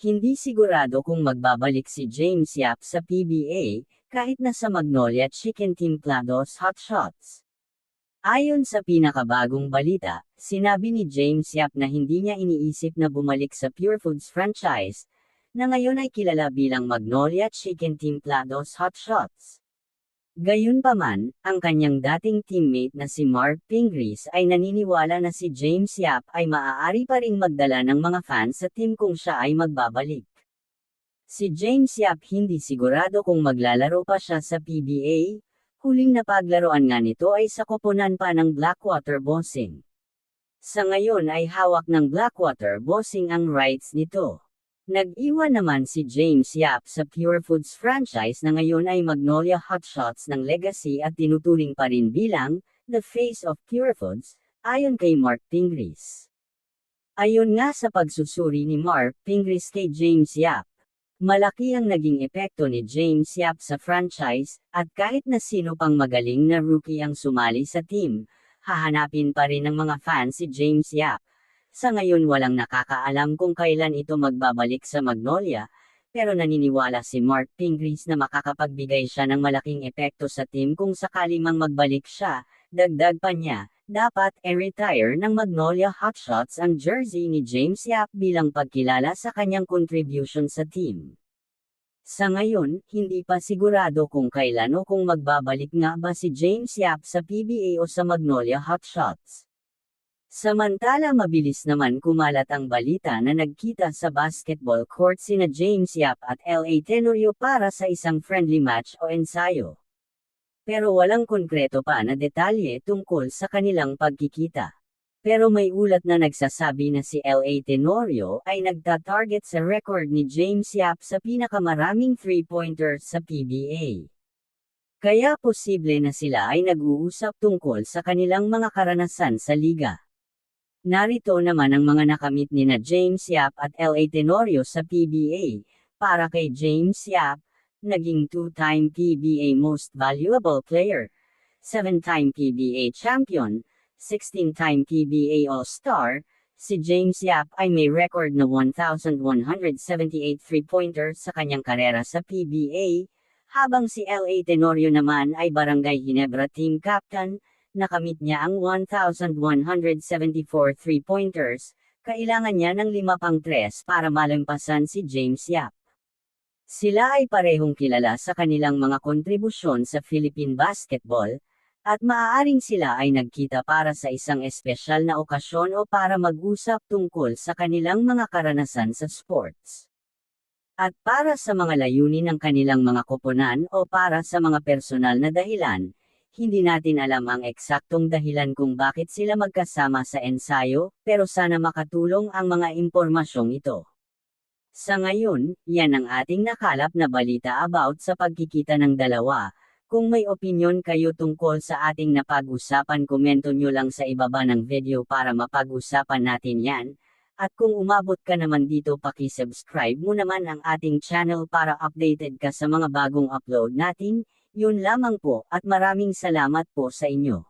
Hindi sigurado kung magbabalik si James Yap sa PBA, kahit na sa Magnolia Chicken Timplados Hot Shots. Ayon sa pinakabagong balita, sinabi ni James Yap na hindi niya iniisip na bumalik sa Pure Foods franchise, na ngayon ay kilala bilang Magnolia Chicken Timplados Hot Shots. Gayunpaman, ang kanyang dating teammate na si Mark Pingris ay naniniwala na si James Yap ay maaari pa ring magdala ng mga fans sa team kung siya ay magbabalik. Si James Yap hindi sigurado kung maglalaro pa siya sa PBA, huling napaglaruan nga nito ay sa koponan pa ng Blackwater Bossing. Sa ngayon ay hawak ng Blackwater Bossing ang rights nito. Nag-iwan naman si James Yap sa Pure Foods franchise na ngayon ay Magnolia Hot Shots ng legacy at tinuturing pa rin bilang the face of Pure Foods, ayon kay Mark Pingris. Ayon nga sa pagsusuri ni Mark Pingris kay James Yap, malaki ang naging epekto ni James Yap sa franchise, at kahit na sino pang magaling na rookie ang sumali sa team, hahanapin pa rin ng mga fans si James Yap. Sa ngayon walang nakakaalam kung kailan ito magbabalik sa Magnolia, pero naniniwala si Mark Pingris na makakapagbigay siya ng malaking epekto sa team kung sakali mang magbalik siya, dagdag pa niya, dapat e-retire ng Magnolia Hotshots ang jersey ni James Yap bilang pagkilala sa kanyang contribution sa team. Sa ngayon, hindi pa sigurado kung kailan o kung magbabalik nga ba si James Yap sa PBA o sa Magnolia Hotshots. Samantala mabilis naman kumalat ang balita na nagkita sa basketball court sina James Yap at LA Tenorio para sa isang friendly match o ensayo. Pero walang konkreto pa na detalye tungkol sa kanilang pagkikita. Pero may ulat na nagsasabi na si LA Tenorio ay nagta-target sa record ni James Yap sa pinakamaraming three-pointers sa PBA. Kaya posible na sila ay nag-uusap tungkol sa kanilang mga karanasan sa liga. Narito naman ang mga nakamit ni na James Yap at LA Tenorio sa PBA. Para kay James Yap, naging two-time PBA Most Valuable Player, seven-time PBA Champion, 16-time PBA All-Star, si James Yap ay may record na 1,178 three-pointers sa kanyang karera sa PBA, habang si LA Tenorio naman ay Barangay Ginebra Team Captain, nakamit niya ang 1,174 three-pointers, kailangan niya ng lima pang tres para malampasan si James Yap. Sila ay parehong kilala sa kanilang mga kontribusyon sa Philippine basketball, at maaaring sila ay nagkita para sa isang espesyal na okasyon o para mag-usap tungkol sa kanilang mga karanasan sa sports. At para sa mga layunin ng kanilang mga koponan o para sa mga personal na dahilan, hindi natin alam ang eksaktong dahilan kung bakit sila magkasama sa ensayo, pero sana makatulong ang mga impormasyong ito. Sa ngayon, yan ang ating nakalap na balita about sa pagkikita ng dalawa. Kung may opinion kayo tungkol sa ating napag-usapan komento nyo lang sa ibaba ng video para mapag-usapan natin yan. At kung umabot ka naman dito paki-subscribe mo naman ang ating channel para updated ka sa mga bagong upload natin, yun lamang po at maraming salamat po sa inyo.